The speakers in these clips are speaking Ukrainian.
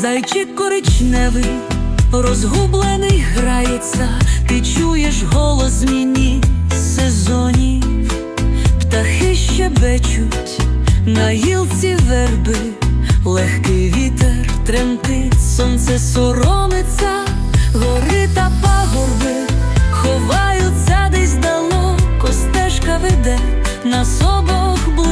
Зайчик коричневий, розгублений грається, ти чуєш голос зміні сезонів, птахи щебечуть на гілці верби, легкий вітер тремтить, сонце соромиться, гори та пагорби ховаються десь далеко, стежка веде нас обох ближче,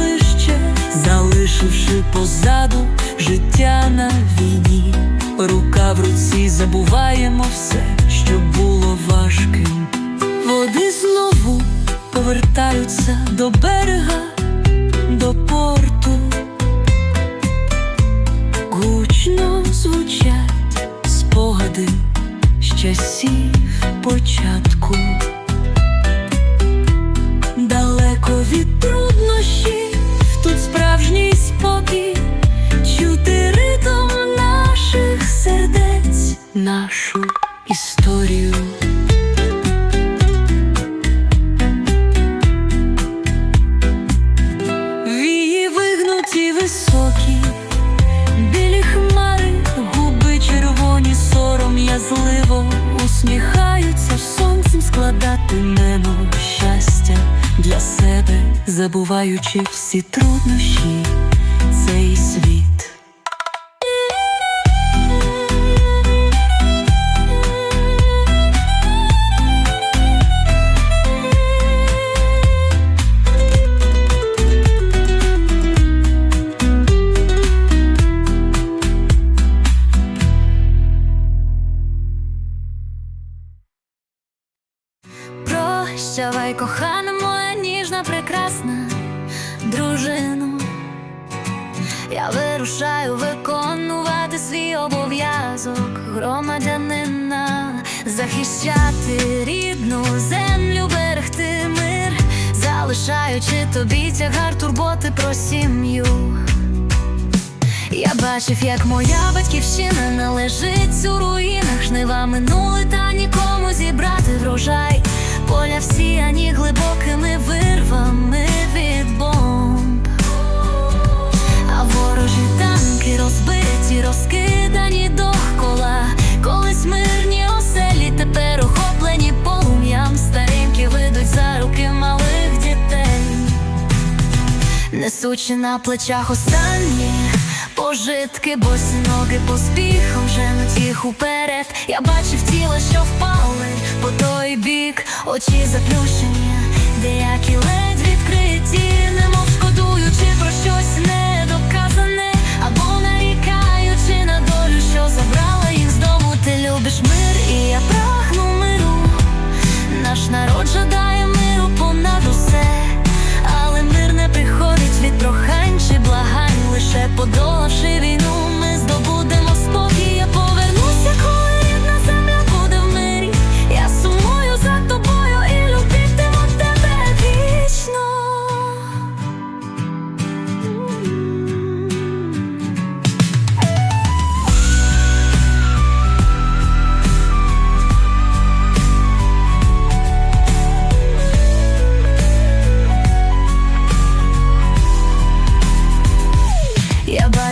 залишивши позаду життя на війні. Рука в руці забуваємо все, що було важким. Води знову повертаються до берега, до порту. 游戏 турботи про сім'ю. Я бачив, як моя батьківщина належить у руїнах, жнива минули та нікому зібрати врожай. Поля всіяні глибокими вирвами від бомб. А ворожі танки розбиті, розкидані довкола. Колись мирні Несучи на плечах останні пожитки, босі ноги поспіхом женуть уперед. Я бачив тіло, що впали по той бік, очі заплющені, деякі ледь відкриті,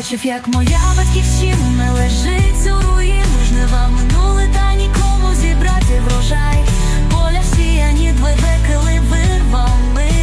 бачив, як моя батьківщина лежить у руїнах Жнива минули та нікому зібрати врожай. Поля всіяні двевекили вирвами від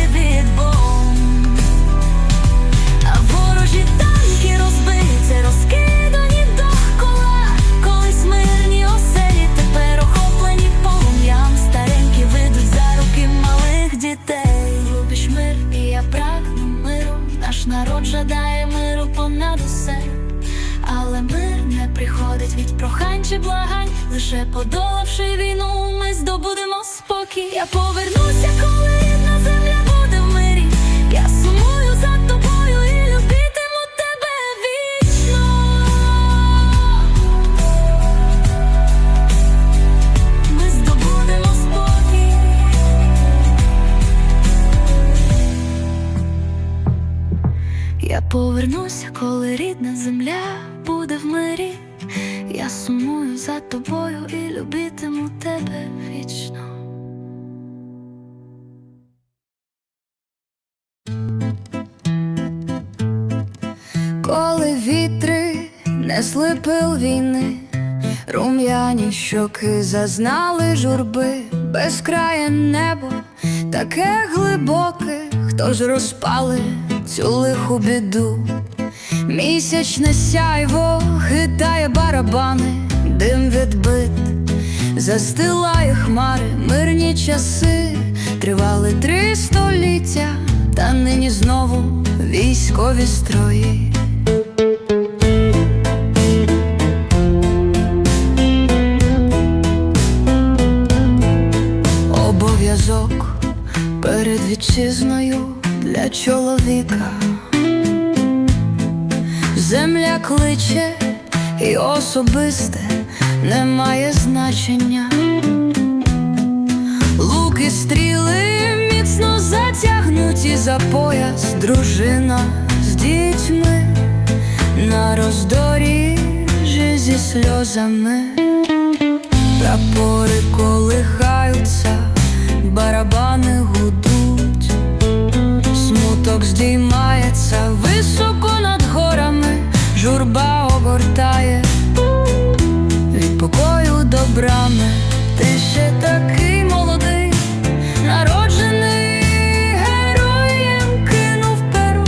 чи благань, лише подолавши війну, ми здобудемо спокій. Я повернуся, рум'яні щоки зазнали журби, безкрає небо, таке глибоке, хто ж розпали цю лиху біду. Місячне сяйво хитає барабани, дим відбит, застилає хмари, мирні часи, тривали три століття, та нині знову військові строї. Вітчизною для чоловіка. Земля кличе і особисте не має значення. Луки стріли міцно затягнуті за пояс, дружина з дітьми на роздоріжжі зі сльозами. Прапори колихаються, барабани гудуть, смуток здіймається високо над горами, журба огортає від покою до брами. Ти ще такий молодий, народжений героєм, кинув перу,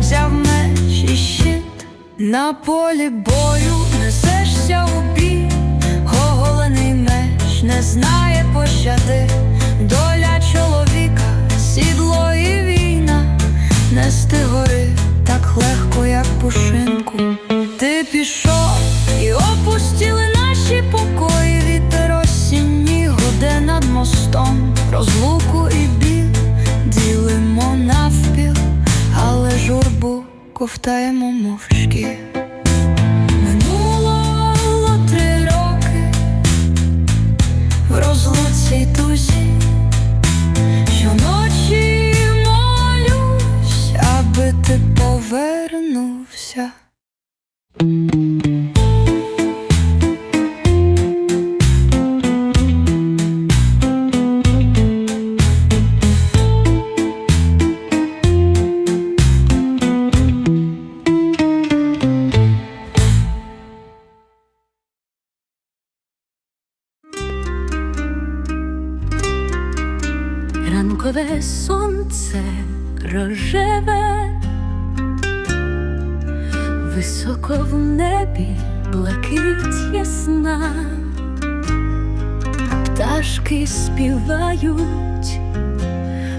взяв меч і щит на полі бою несешся у бій, оголений меч не знає пощади, небі блакить ясна, пташки співають,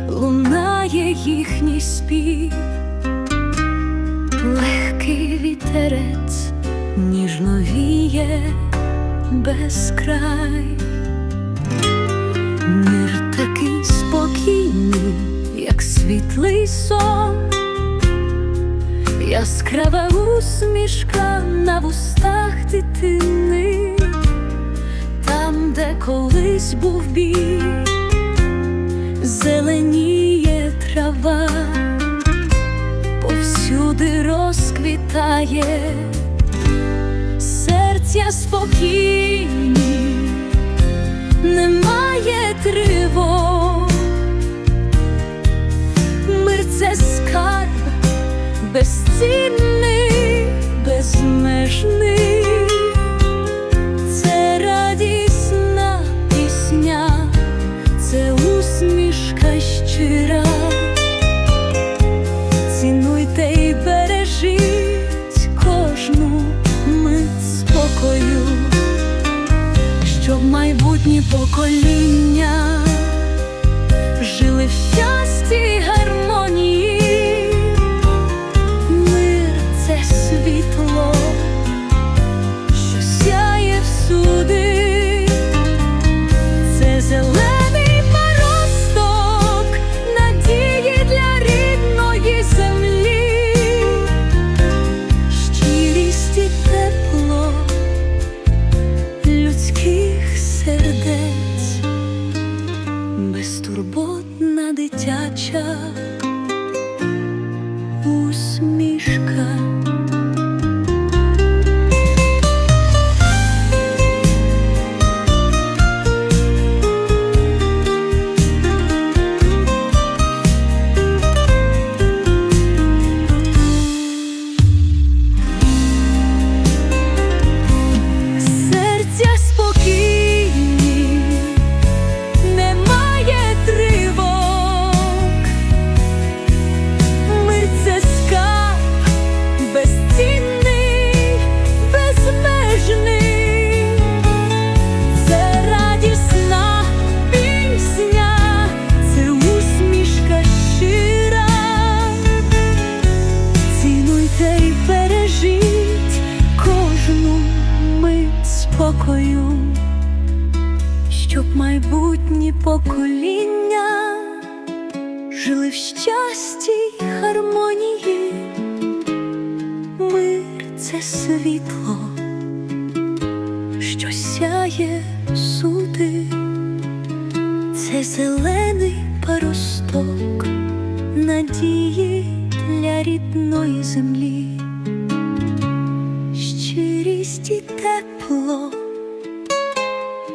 лунає їхній спів, легкий вітерець ніжно віє безкрай. Мир такий спокійний, як світлий сон, яскрава усмішка на вустах дитини, там, де колись був бій, зеленіє трава, повсюди розквітає, серця спокійні. Немає тривог, мир це скарб безцінний, безмежний, це радісна пісня, це усмішка щира. Цінуйте й бережіть кожну мить спокою щоб майбутні покоління 着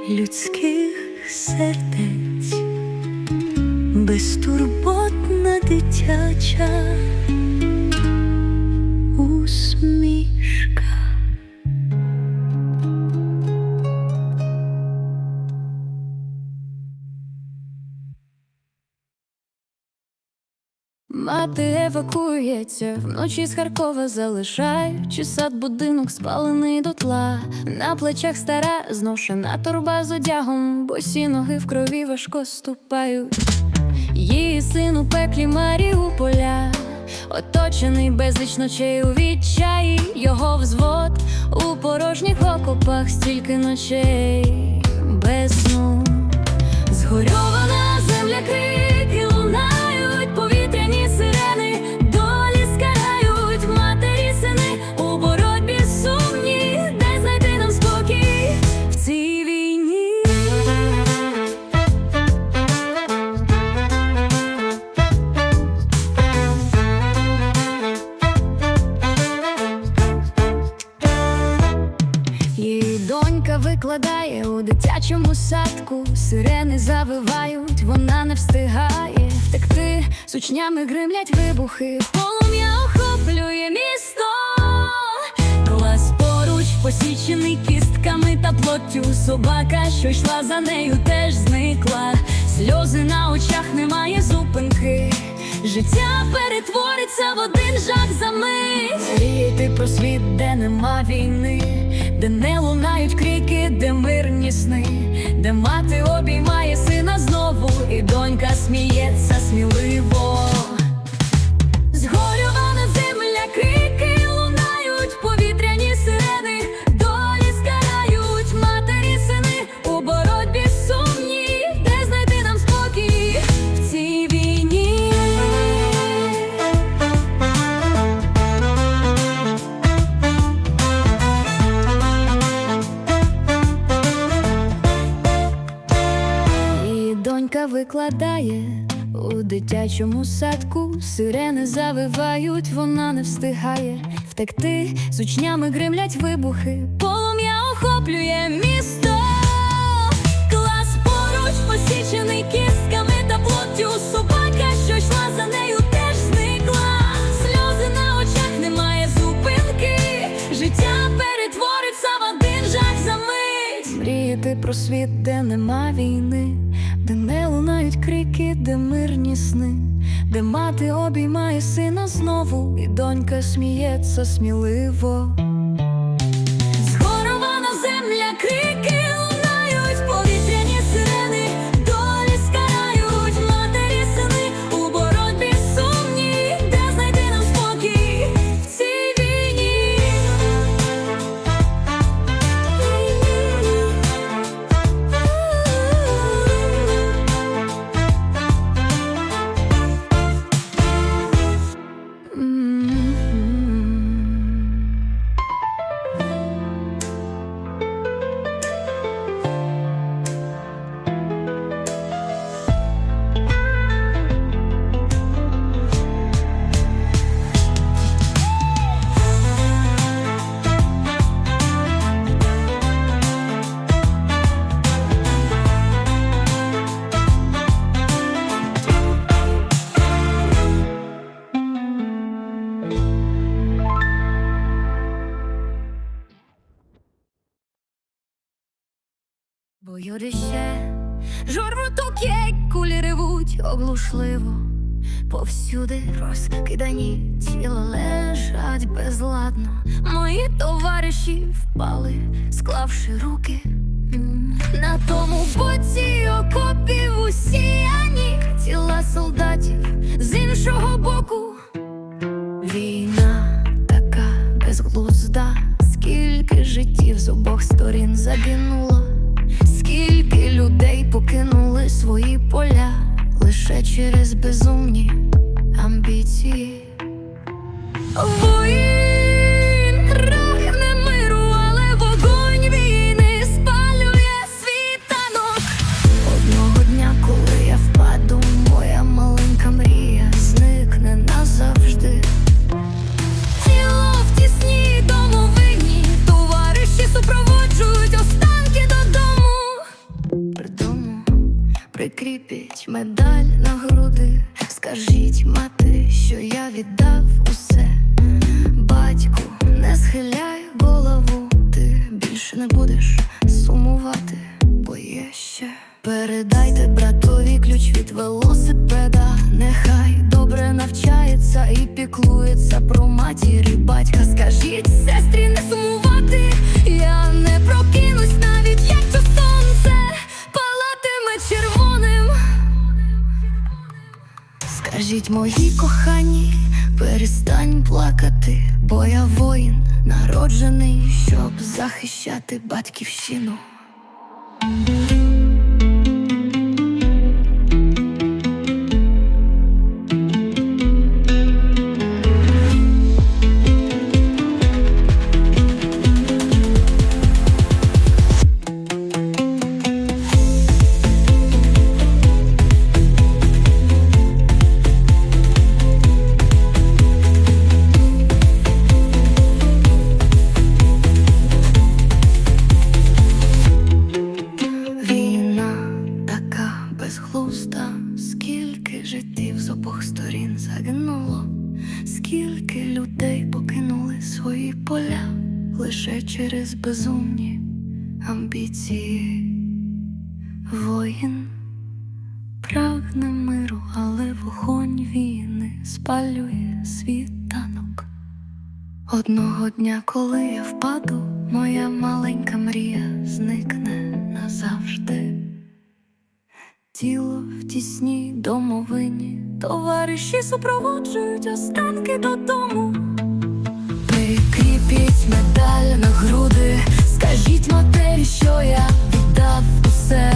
людських сердець, безтурботна дитяча евакується, вночі з Харкова залишаючи сад будинок спалений дотла. На плечах стара зношена торба з одягом, босі ноги в крові важко ступають. Її син у пеклі Маріуполя, оточений безліч ночей у відчаї, його взвод у порожніх окопах стільки ночей. Без сну. Згорьована земля крики встигає втекти, з учнями гримлять вибухи, полум'я охоплює місто, клас поруч посічений кістками та плоттю. Собака, що йшла за нею, теж зникла. Сльози на очах немає зупинки. Життя перетвориться в один жах за мить. Мріяти про світ, де нема війни, де не лунають крики, де мирні сни, де мати обіймає сина знову, і донька сміється сміливо. Викладає у дитячому садку, сирени завивають, вона не встигає втекти. З учнями гримлять вибухи, полум'я охоплює місто. Клас поруч посічений кістками та плоттю. Собака, що йшла за нею, про світ, де нема війни, лунають де мирні сни, де мати обіймає сина знову, і донька сміється сміливо. Бойорище, журмутуки, кулі ревуть оглушливо. Повсюди розкидані тіла лежать безладно. Мої товариші впали, склавши руки. На тому боці окопів усіяні тіла солдатів з іншого боку. Війна така безглузда, скільки життів з обох сторін загинуло, покинули свої поля лише через безумні амбіції. Одного дня, коли я впаду, моя маленька мрія зникне назавжди. Тіло в тісній домовині, товариші супроводжують останки додому. Прикріпіть медаль на груди, скажіть матері, що я віддав усе.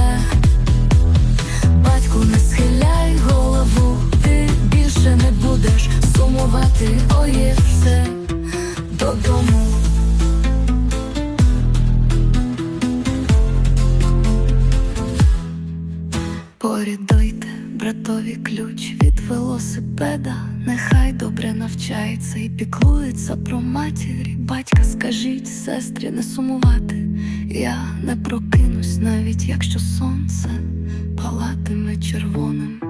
Батьку, не схиляй голову, ти більше не будеш сумувати, ой, все додому. Передайте братові ключ від велосипеда, нехай добре навчається і піклується про матір батька. Скажіть, сестрі, не сумувати. Я не прокинусь, навіть якщо сонце палатиме червоним.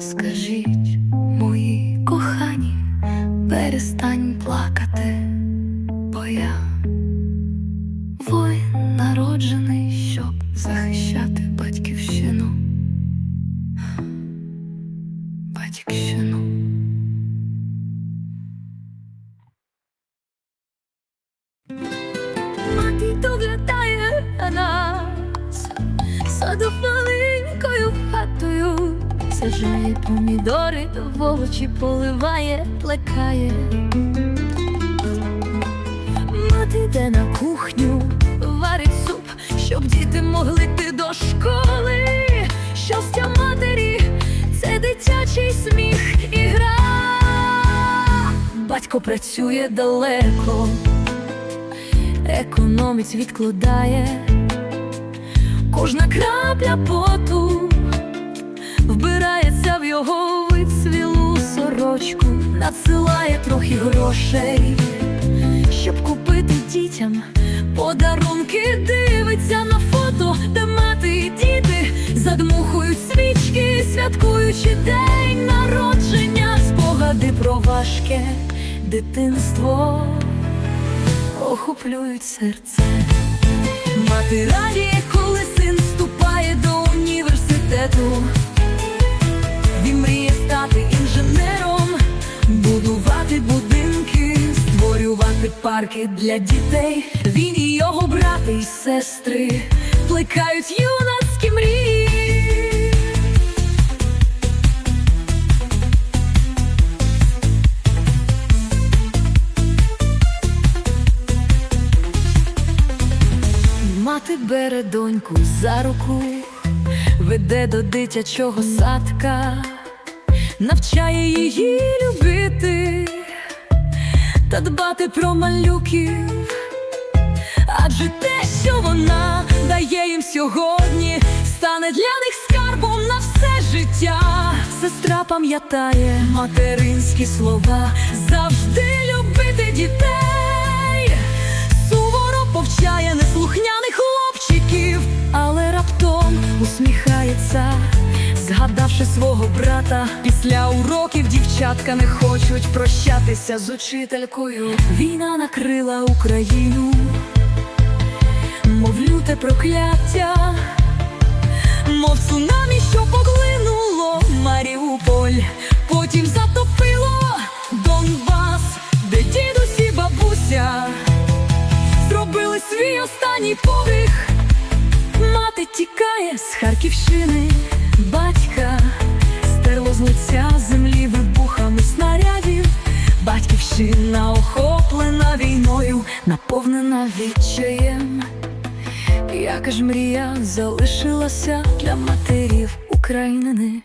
Скажіть, мої кохані, перестань плакати, я воїн народжений, щоб захищати батьківщину. Батьківщину. Мати доглядає на нас, саду маленькою хатою, сажає помідори, в овочі поливає, плекає. Мати йде на кухню, варить суп, щоб діти могли йти до школи. Щастя матері це дитячий сміх і гра. Батько працює далеко, економить, відкладає. Кожна крапля поту вбирається в його вицвілу сорочку, надсилає трохи грошей щоб купити дітям подарунки, дивиться на фото, де мати і діти задмухують свічки, святкуючи день народження, спогади про важке дитинство охоплюють серце. Мати радіє, коли син вступає до університету. Він мріє стати інженером, будувати будинки, створювати парки для дітей. Він і його брати і сестри плекають юнацькі мрії. Мати бере доньку за руку, веде до дитячого садка, навчає її любити та дбати про малюків. Адже те, що вона дає їм сьогодні, стане для них скарбом на все життя. Сестра пам'ятає материнські слова, завжди любити дітей, суворо повчає неслухняних хлопчиків, але раптом усміхається, згадавши свого брата. Після уроків дівчатка не хочуть прощатися з учителькою. Війна накрила Україну мов люте прокляття, мов цунамі, що поглинуло Маріуполь, потім затопило Донбас, де дідусь і бабуся зробили свій останній подих. Мати тікає з Харківщини, наповнена відчаєм. Яка ж мрія залишилася для матерів України.